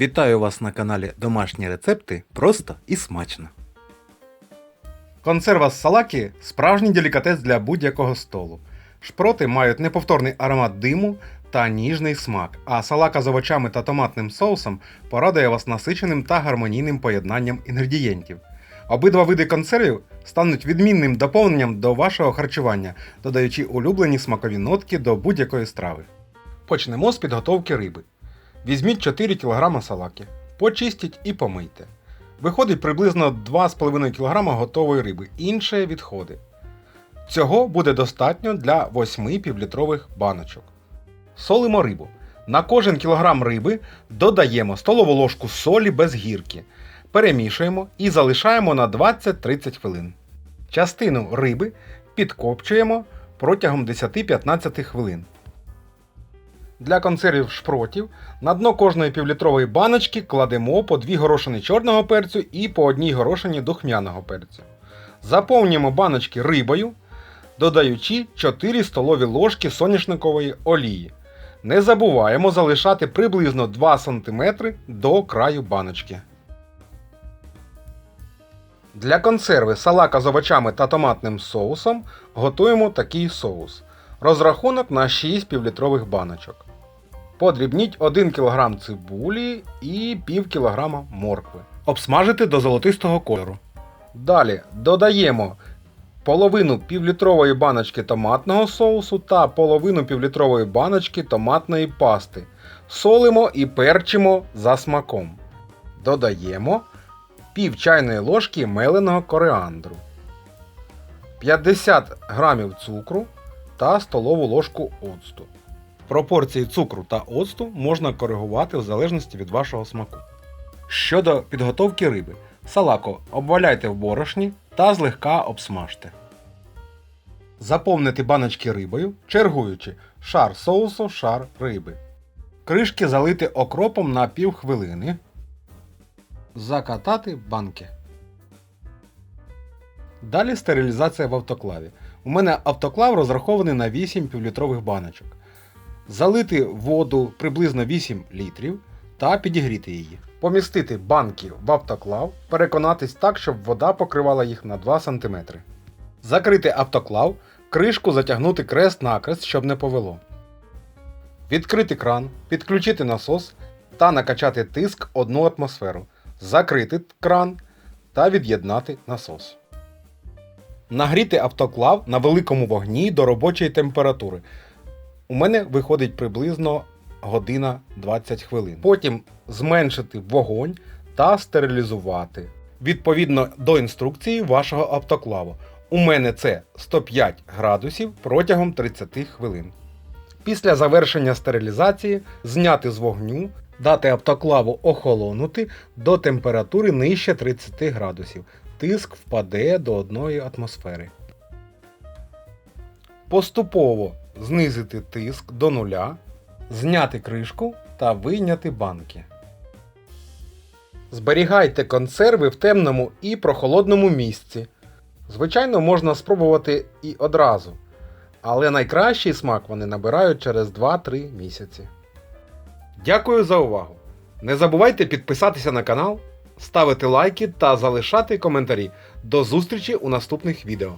Вітаю вас на каналі Домашні рецепти просто і смачно. Консерва з салаки справжній делікатес для будь-якого столу. Шпроти мають неповторний аромат диму та ніжний смак, а салака з овочами та томатним соусом порадує вас насиченим та гармонійним поєднанням інгредієнтів. Обидва види консервів стануть відмінним доповненням до вашого харчування, додаючи улюблені смакові нотки до будь-якої страви. Почнемо з підготовки риби. Візьміть 4 кг салаки, почистіть і помийте. Виходить приблизно 2,5 кг готової риби, інше відходи. Цього буде достатньо для 8 півлітрових баночок. Солимо рибу. На кожен кілограм риби додаємо столову ложку солі без гірки. Перемішуємо і залишаємо на 20-30 хвилин. Частину риби підкопчуємо протягом 10-15 хвилин. Для консервів шпротів на дно кожної півлітрової баночки кладемо по 2 горошини чорного перцю і по одній горошині духмяного перцю. Заповнюємо баночки рибою, додаючи 4 столові ложки соняшникової олії. Не забуваємо залишати приблизно 2 см до краю баночки. Для консерви салака з овочами та томатним соусом готуємо такий соус. Розрахунок на 6 півлітрових баночок. Подрібніть 1 кг цибулі і пів кілограма моркви. Обсмажити до золотистого кольору. Далі додаємо половину півлітрової баночки томатного соусу та половину півлітрової баночки томатної пасти. Солимо і перчимо за смаком. Додаємо пів чайної ложки меленого коріандру, 50 г цукру та столову ложку оцту. Пропорції цукру та оцту можна коригувати в залежності від вашого смаку. Щодо підготовки риби, салако обваляйте в борошні та злегка обсмажте. Заповнити баночки рибою, чергуючи шар соусу, шар риби. Кришки залити окропом на пів хвилини. Закатати банки. Далі стерилізація в автоклаві. У мене автоклав розрахований на 8 півлітрових баночок. Залити воду приблизно 8 літрів та підігріти її. Помістити банки в автоклав, переконатись так, щоб вода покривала їх на 2 см. Закрити автоклав, кришку затягнути крест-накрест, щоб не повело. Відкрити кран, підключити насос та накачати тиск 1 атмосферу. Закрити кран та від'єднати насос. Нагріти автоклав на великому вогні до робочої температури. У мене виходить приблизно година 20 хвилин. Потім зменшити вогонь та стерилізувати. Відповідно до інструкції вашого автоклаву. У мене це 105 градусів протягом 30 хвилин. Після завершення стерилізації зняти з вогню, дати автоклаву охолонути до температури нижче 30 градусів. Тиск впаде до 1 атмосфери. Поступово знизити тиск до нуля, зняти кришку та вийняти банки. Зберігайте консерви в темному і прохолодному місці. Звичайно, можна спробувати і одразу, але найкращий смак вони набирають через 2-3 місяці. Дякую за увагу! Не забувайте підписатися на канал, ставити лайки та залишати коментарі. До зустрічі у наступних відео.